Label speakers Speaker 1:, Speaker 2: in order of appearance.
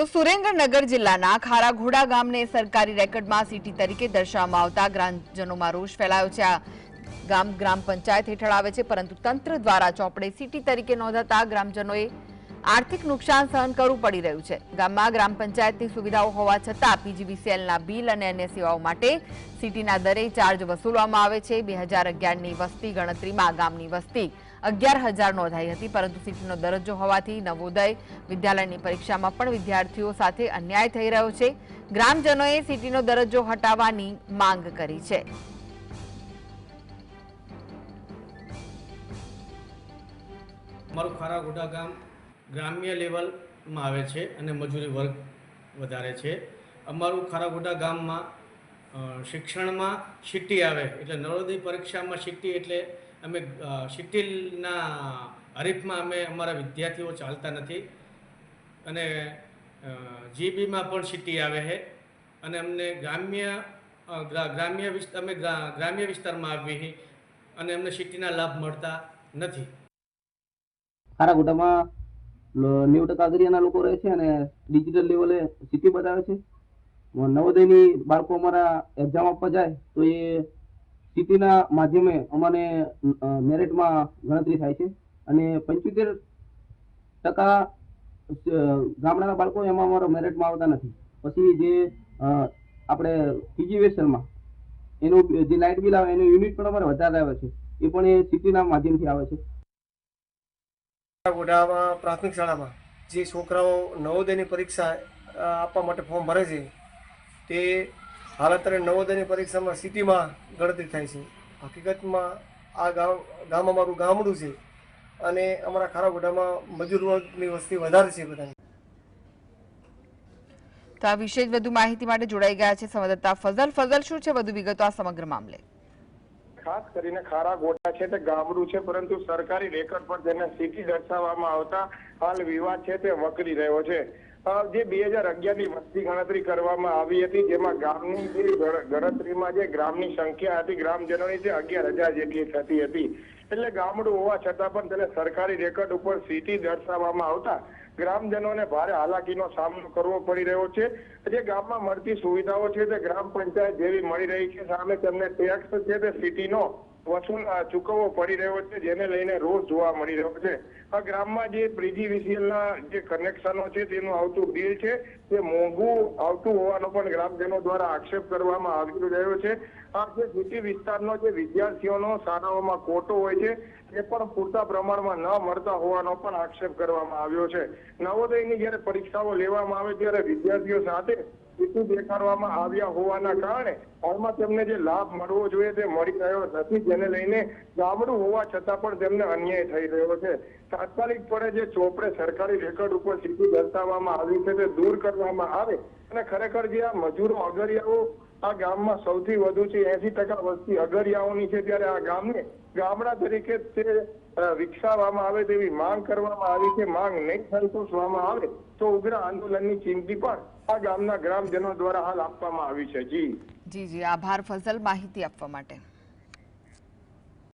Speaker 1: તો સુરેન્દ્રનગર જિલ્લાના ખારાઘોડા ગામને સરકારી રેકર્ડમાં સિટી તરીકે દર્શાવવામાં આવતા ગ્રામજનોમાં રોષ ફેલાયો છે. આ ગામ ગ્રામ પંચાયત હેઠળ આવે છે, પરંતુ તંત્ર દ્વારા ચોપડે સિટી તરીકે નોંધાતા ગ્રામજનોએ આર્થિક નુકસાન સહન કરવું પડી રહ્યું છે. ગામમાં ગ્રામ પંચાયતની સુવિધાઓ હોવા છતાં પીજીવીસીએલના બિલ અને અન્ય સેવાઓ માટે સિટીના દરે ચાર્જ વસૂલવામાં આવે છે. બે હજાર અગિયારની વસ્તી ગણતરીમાં ગામની વસ્તી અગિયાર હજાર નોંધાઈ હતી, પરંતુ સિટીનો દરજ્જો હોવાથી નવોદય વિદ્યાલયની પરીક્ષામાં પણ વિદ્યાર્થીઓ સાથે અન્યાય થઈ રહ્યો છે. ગ્રામજનોએ સિટીનો દરજ્જો હટાવવાની માંગ કરી છે.
Speaker 2: અમારું ખારાગોડા ગામ ગ્રામ્ય લેવલમાં આવે છે અને મજૂરી વર્ગ વધારે છે. અમારું ખારાગોડા ગામમાં શિક્ષણમાં સિટી આવે, એટલે નવોદય પરીક્ષામાં સિટી એટલે અમે સિટીના હરીફમાં અમે અમારા વિદ્યાર્થીઓ ચાલતા નથી. અને જીબીમાં પણ સિટી આવે છે. અને અમને ગ્રામ્ય ગ્રામ્ય વિસ્તાર અમે ગ્રામ્ય વિસ્તારમાં છીએ. અને અમને સિટીના લાભ મળતા નથી.
Speaker 3: ખારાગોટામાં નેવું ટકા અગરિયાના લોકો રહે છે અને ડિજિટલ લેવલે સિટી બતાવે છે. નવોદયની બાળકો અમારા એક્ઝામ આપવા જાય તો એ સિટીના માધ્યમે અમને અ, મેરિટમાં ગણતરી થાય છે અને પંચોતેર ટકા ગામડાના બાળકો એમાં અમારો મેરિટમાં આવતા નથી. પછી જે આપણે પીજીવીએસએલમાં એનું જે લાઇટ બિલ આવે એનું યુનિટ પણ અમારે વધારે આવે છે. એ પણ એ સિટીના માધ્યમથી આવે છે.
Speaker 4: ગોડામાં પ્રાથમિક શાળામાં જે છોકરાઓ નવોદયની પરીક્ષા આપવા માટે ફોર્મ ભરે છે તે હાલ અત્યારે નવોદયની પરીક્ષામાં સિટીમાં ગણતરી થાય છે. હકીકતમાં આ ગામ ગામ અમારું ગામડું છે અને અમારા ખારાગોઢામાં મજૂર વર્ગની વસ્તી વધારે છે બધાની.
Speaker 1: તો આ વિશે જ વધુ માહિતી માટે જોડાઈ ગયા છે સંવાદદાતા ફઝલ. ફઝલ શું છે વધુ વિગતો આ સમગ્ર મામલે?
Speaker 5: ખાસ કરીને ખારા ગોટા છે તે ગામડું છે પરંતુ સરકારી રેકર્ડ પર તેને સિટી દર્શાવવામાં આવતા હાલ વિવાદ છે તે વકરી રહ્યો છે. જે બે હજાર અગિયારની વસ્તી ગણતરી કરવામાં આવી હતી, જેમાં ગામની જે ગણ- ગણતરીમાં જે ગ્રામની સંખ્યા હતી, ગ્રામજનોની જે અગિયાર હજાર જેટલી થતી હતી. એટલે ગામડું હોવા છતાં પણ તેને સરકારી રેકર્ડ ઉપર સિટી દર્શાવવામાં આવતા ગ્રામજનોને ભારે હાલાકીનો સામનો કરવો પડી રહ્યો છે. જે ગામમાં મળતી સુવિધાઓ છે તે ગ્રામ પંચાયત જેવી મળી રહી છે. સામે તેમને ટેક્સ છે તે સિટીનો વસૂલ ચૂકવવો પડી રહ્યો છે, જેને લઈને રોષ જોવા મળી રહ્યો છે. આ ગ્રામમાં જે પ્રીજીવીસીએલના જે કનેક્શનો છે, તેનું આવતું બિલ છે, તે મોંઘું આવતું હોવાનો પણ ગ્રામજનો દ્વારા આક્ષેપ કરવામાં આવી રહ્યો છે. આ જે સિટી વિસ્તારનો જે વિદ્યાર્થીઓનો શાળાઓમાં કોટો હોય છે, એ પણ પૂરતા પ્રમાણમાં ન મળતા હોવાનો પણ આક્ષેપ કરવામાં આવ્યો છે. નવોદયની જ્યારે પરીક્ષાઓ લેવામાં આવે ત્યારે વિદ્યાર્થીઓ સાથે સીટું દેખાડવામાં આવ્યા હોવાના કારણે હાલમાં તેમને જે લાભ મળવો જોઈએ તે મળી રહ્યો નથી. જેને લઈને ગામડું હોવા છતાં પણ તેમને અન્યાય થઈ રહ્યો છે. તાત્કાલિક પડે જે ચોપડે સરકારી રેકર્ડ ઉપર સીટી દર્શાવવામાં આવી છે તે દૂર કરવામાં આવે. અને ખરેખર જે આ મજૂરો, અગરિયાઓ આ ગામમાં સૌથી વધુ છે, એસી ટકા વસ્તી અગરિયાઓની છે, ત્યારે આ ગામને ગામડા તરીકે તે વિકસાવવામાં આવે તેવી માંગ કરવામાં આવી છે. માંગ નહીં સંતોષવામાં આવે. તો ઉગ્ર આંદોલનની ચીમકી પણ આ ગામના ગ્રામજનો દ્વારા હાલ આપવામાં આવી છે. જી.
Speaker 1: જી જી. આભાર ફઝલ માહિતી આપવા માટે.